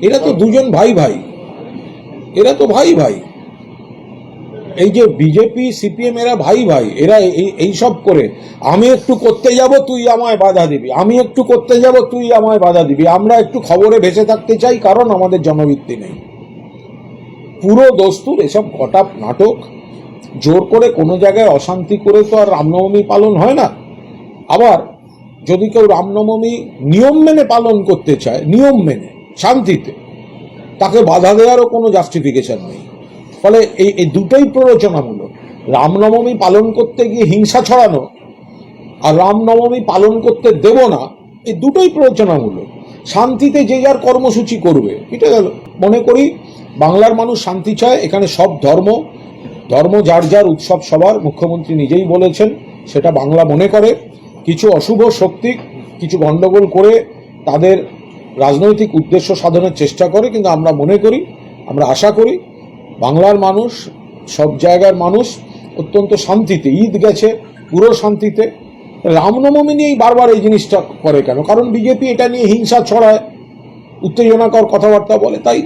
এরা তো দুজন ভাই ভাই। এরা তো ভাই ভাই। এই যে বিজেপি, সিপিএম এরা ভাই ভাই, এরা এই সব করে। আমি একটু করতে যাব, তুই আমায় বাধা দিবি। আমি একটু করতে যাব, তুই আমায় বাধা দিবি। আমরা একটু খবরে ভেসে থাকতে চাই, কারণ আমাদের জনভিত্তি নেই। পুরো দস্তুর এসব ঘটা নাটক, জোর করে কোনো জায়গায় অশান্তি করে তো আর রামনবমী পালন হয় না। আবার যদি কেউ রামনবমী নিয়ম মেনে পালন করতে চায়, নিয়ম মেনে শান্তিতে। তাকে বাধা দেওয়ারও কোনো জাস্টিফিকেশন নেই। ফলে এই এই দুটোই প্ররোচনামূলক। রামনবমী পালন করতে গিয়ে হিংসা ছড়ানো আর রামনবমী পালন করতে দেব না, এই দুটোই প্ররোচনামূলক। শান্তিতে যে যার কর্মসূচি করবে, এটা গেল মনে করি বাংলার মানুষ শান্তি চায়, এখানে সব ধর্ম ধর্ম যার যার উৎসব সবার, মুখ্যমন্ত্রী নিজেই বলেছেন, সেটা বাংলা মনে করে। কিছু অশুভ শক্তি, কিছু গণ্ডগোল করে তাদের রাজনৈতিক উদ্দেশ্য সাধনের চেষ্টা করে, কিন্তু আমরা মনে করি, আমরা আশা করি বাংলার মানুষ, সব জায়গার মানুষ অত্যন্ত শান্তিতে, ঈদ গেছে পুরো শান্তিতে। রামনবমী নিয়েই বারবার এই জিনিসটা করে কেন? কারণ বিজেপি এটা নিয়ে হিংসা ছড়ায়, উত্তেজনাকর কথাবার্তা বলে, তাই